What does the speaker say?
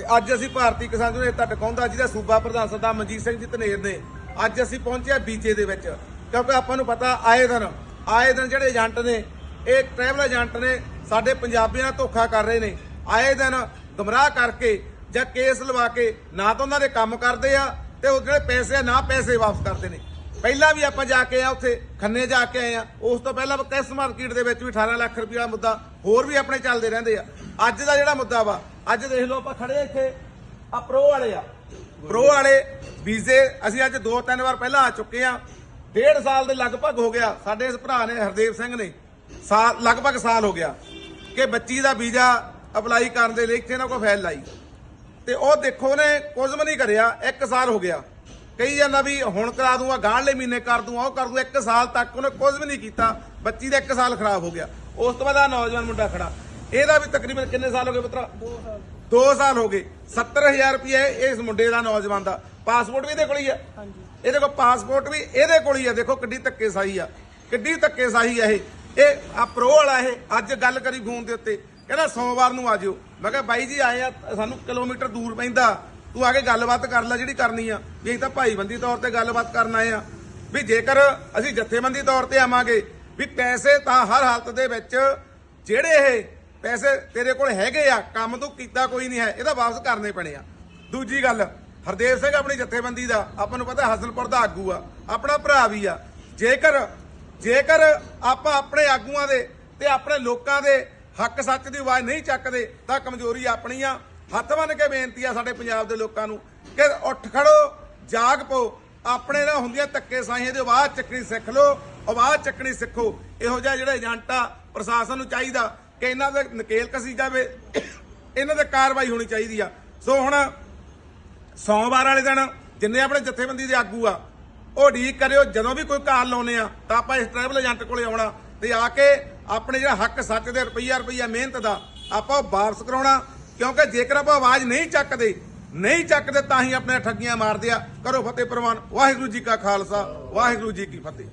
ਤੇ ਅੱਜ ਅਸੀਂ ਭਾਰਤੀ ਕਿਸਾਨ ਯੂਨੀਅਨ ਏਕਤਾ ਟਿਕਾਉਂਦਾ ਜਿਹਦਾ ਸੂਬਾ ਪ੍ਰਧਾਨ ਸਰਦਾਰ ਮਨਜੀਤ ਸਿੰਘ ਜੀ ਧਨੇਰ ਨੇ ਅੱਜ ਅਸੀਂ ਪਹੁੰਚਿਆ ਬੀਜੇ ਦੇ ਵਿੱਚ। ਕਿਉਂਕਿ ਆਪਾਂ ਨੂੰ ਪਤਾ ਆਏ ਦਿਨ ਆਏ ਦਿਨ ਜਿਹੜੇ ਏਜੰਟ ਨੇ, ਇਹ ਟਰੈਵਲ ਏਜੰਟ ਨੇ, ਸਾਡੇ ਪੰਜਾਬੀਆਂ ਨਾਲ ਧੋਖਾ ਕਰ ਰਹੇ ਨੇ। ਆਏ ਦਿਨ ਗਮਰਾਹ ਕਰਕੇ ਜਾਂ ਕੇਸ ਲਵਾ ਕੇ ਨਾ ਤਾਂ ਉਹਨਾਂ ਦੇ ਕੰਮ ਕਰਦੇ ਆ ਤੇ ਉਹ ਜਿਹੜੇ ਪੈਸੇ ਆ, ਨਾ ਪੈਸੇ ਵਾਪਸ ਕਰਦੇ ਨੇ। ਪਹਿਲਾਂ ਵੀ ਆਪਾਂ ਜਾ ਕੇ ਆ, ਉੱਥੇ ਖੰਨੇ ਜਾ ਕੇ ਆਏ ਆ। ਉਸ ਤੋਂ ਪਹਿਲਾਂ ਕੈਸ ਮਾਰਕੀਟ ਦੇ ਵਿੱਚ ਵੀ 18 ਲੱਖ ਰੁਪਏ ਦਾ ਮੁੱਦਾ ਹੋਰ ਵੀ ਆਪਣੇ ਚੱਲਦੇ ਰਹਿੰਦੇ ਆ। ਅੱਜ ਦਾ ਜਿਹੜਾ ਮੁੱਦਾ ਵਾ ਅੱਜ ਦੇਖ ਲਓ ਆਪਾਂ ਖੜੇ ਇੱਥੇ। ਆ ਪ੍ਰੋ ਵਾਲੇ ਆ। ਪ੍ਰੋ ਵਾਲੇ ਵੀਜ਼ੇ ਅਸੀਂ ਅੱਜ ਦੋ ਤਿੰਨ ਵਾਰ ਪਹਿਲਾਂ ਆ ਚੁੱਕੇ ਆ। ਡੇਢ ਸਾਲ ਦੇ ਲਗਭਗ ਹੋ ਗਿਆ। ਸਾਡੇ ਇਸ ਭਰਾ ਨੇ, ਹਰਦੇਵ ਸਿੰਘ ਨੇ, ਸਾਲ, ਲਗਭਗ ਸਾਲ ਹੋ ਗਿਆ ਕਿ ਬੱਚੀ ਦਾ ਵੀਜ਼ਾ ਅਪਲਾਈ ਕਰਨ ਦੇ ਲਈ ਇੱਥੇ ਨਾ ਕੋਈ ਫਾਈਲ ਲਾਈ। ਤੇ ਉਹ ਦੇਖੋ ਨੇ ਕੁਝ ਵੀ ਨਹੀਂ ਕਰਿਆ। 1 ਸਾਲ ਹੋ ਗਿਆ। ਕਹੀ ਜਾਂਦਾ ਵੀ ਹੁਣ ਕਰਾ ਦੂੰਗਾ ਗਾਂਢਲੇ ਮਹੀਨੇ ਕਰ ਦੂੰਗਾ, ਉਹ ਕਰ ਦੂੰ 1 ਸਾਲ ਤੱਕ ਉਹਨੇ ਕੁਝ ਵੀ ਨਹੀਂ ਕੀਤਾ। ਬੱਚੀ ਦਾ 1 ਸਾਲ ਖਰਾਬ ਹੋ ਗਿਆ। ਉਸ ਤੋਂ ਬਾਅਦ ਆ ਨੌਜਵਾਨ ਮੁੰਡਾ ਖੜਾ। ਇਹਦਾ ਵੀ ਤਕਰੀਬਨ ਕਿੰਨੇ ਸਾਲ ਹੋ ਗਏ ਪੁੱਤਰਾ? 2 ਸਾਲ 2 ਸਾਲ ਹੋ ਗਏ। 70000 ਰੁਪਏ ਇਸ ਮੁੰਡੇ ਦਾ ਨੌਜਵਾਨ ਦਾ। ਪਾਸਪੋਰਟ ਵੀ ਇਹਦੇ ਕੋਲ ਹੀ ਆ ਹਾਂਜੀ। ਇਹਦੇ ਕੋਲ ਪਾਸਪੋਰਟ ਵੀ ਇਹਦੇ ਕੋਲ ਹੀ ਆ ਦੇਖੋ ਕਿੱਡੀ ਧੱਕੇ ਸਾਈ ਆ। ਕਿੱਡੀ ਧੱਕੇ ਸਾਈ ਆ ਇਹ। ਇਹ ਆ ਪ੍ਰੋ ਵਾਲਾ ਇਹ ਅੱਜ ਗੱਲ ਕਰੀ ਫੋਨ ਦੇ ਉੱਤੇ। ਕਹਿੰਦਾ ਸੋਮਵਾਰ ਨੂੰ ਆ ਜਿਓ। ਮੈਂ ਕਿਹਾ ਬਾਈ ਜੀ ਆਏ ਆ ਸਾਨੂੰ ਕਿਲੋਮੀਟਰ ਦੂਰ ਪੈਂਦਾ। ਤੂੰ ਆ ਕੇ ਗੱਲਬਾਤ ਕਰ ਲੈ ਜਿਹੜੀ ਕਰਨੀ ਆ। ਵੀ ਅਸੀਂ ਤਾਂ ਭਾਈਬੰਦੀ ਤੌਰ ਤੇ ਗੱਲਬਾਤ ਕਰਨ ਆਏ ਆ। ਵੀ ਜੇਕਰ ਅਸੀਂ ਜਥੇਬੰਦੀ ਤੌਰ ਤੇ ਆਵਾਂਗੇ ਵੀ ਪੈਸੇ ਤਾਂ ਹਰ ਹਾਲਤ ਦੇ ਵਿੱਚ ਜਿਹੜੇ ਇਹ ਪੈਸੇ ਤੇਰੇ ਕੋਲ ਹੈਗੇ ਆ, ਕੰਮ ਤੂੰ ਕੀਤਾ ਕੋਈ ਨਹੀਂ ਹੈ ਇਹਦਾ ਵਾਪਸ ਕਰਨੇ ਪੈਣੇ ਆ। ਦੂਜੀ ਗੱਲ, ਹਰਦੇਵ ਸਿੰਘ ਆਪਣੀ ਜਥੇਬੰਦੀ ਦਾ, ਆਪਾਂ ਨੂੰ ਪਤਾ ਹਸਨਪੁਰ ਦਾ ਆਗੂ ਆ, ਆਪਣਾ ਭਰਾ ਵੀ ਆ। ਜੇਕਰ ਜੇਕਰ ਆਪਾਂ ਆਪਣੇ ਆਗੂਆਂ ਦੇ ਤੇ ਆਪਣੇ ਲੋਕਾਂ ਦੇ ਹੱਕ ਸੱਚ ਦੀ ਆਵਾਜ਼ ਨਹੀਂ ਚੱਕਦੇ, ਤਾਂ ਕਮਜ਼ੋਰੀ ਆਪਣੀ ਆ। ਹੱਥ ਬੰਨ ਕੇ ਬੇਨਤੀ ਆ ਸਾਡੇ ਪੰਜਾਬ ਦੇ ਲੋਕਾਂ ਨੂੰ ਕਿ ਉੱਠ ਖੜੋ, ਜਾਗ ਪਓ, ਆਪਣੇ ਨਾਲ ਹੁੰਦੀਆਂ ਧੱਕੇ ਸਾਈਆਂ ਦੀ ਆਵਾਜ਼ ਚੱਕਣੀ ਸਿੱਖ ਲਓ, ਆਵਾਜ਼ ਚੱਕਣੀ ਸਿੱਖੋ। ਇਹੋ ਜਿਹਾ ਜਿਹੜਾ ਏਜੰਟ ਆ, ਪ੍ਰਸ਼ਾਸਨ ਨੂੰ ਚਾਹੀਦਾ ਕਿ ਇਹਨਾਂ ਦੇ ਨਕੇਲ ਕਸੀ ਜਾਵੇ, ਇਹਨਾਂ ਤੇ ਕਾਰਵਾਈ ਹੋਣੀ ਚਾਹੀਦੀ ਆ। ਸੋ ਹੁਣ ਸੋਮਵਾਰ ਵਾਲੇ ਦਿਨ ਜਿੰਨੇ ਆਪਣੇ ਜਥੇਬੰਦੀ ਦੇ ਆਗੂ ਆ, ਉਹ ਢੀਕ ਕਰਿਓ, ਜਦੋਂ ਵੀ ਕੋਈ ਕਾਲ ਲਾਉਨੇ ਆ, ਤਾਂ ਆਪਾਂ ਇਸ ਟਰੈਵਲ ਏਜੰਟ ਕੋਲੇ ਆਉਣਾ ਤੇ ਆ ਕੇ ਆਪਣੇ ਜਿਹੜਾ ਹੱਕ ਸੱਚ ਦੇ ਰੁਪਈਆ ਰੁਪਈਆ ਮਿਹਨਤ ਦਾ ਆਪਾਂ ਉਹ ਵਾਪਸ ਕਰਾਉਣਾ। ਕਿਉਂਕਿ ਜੇਕਰ ਆਪਾਂ ਆਵਾਜ਼ ਨਹੀਂ ਚੱਕਦੇ ਨਹੀਂ ਚੱਕਦੇ ਤਾਂ ਹੀ ਆਪਣੇ ਠੱਗੀਆਂ ਮਾਰਦੇ ਆ। ਕਰੋ ਫਤਿਹ ਪ੍ਰਵਾਨ। ਵਾਹਿਗੁਰੂ ਜੀ ਕਾ ਖਾਲਸਾ, ਵਾਹਿਗੁਰੂ ਜੀ ਕੀ ਫਤਿਹ।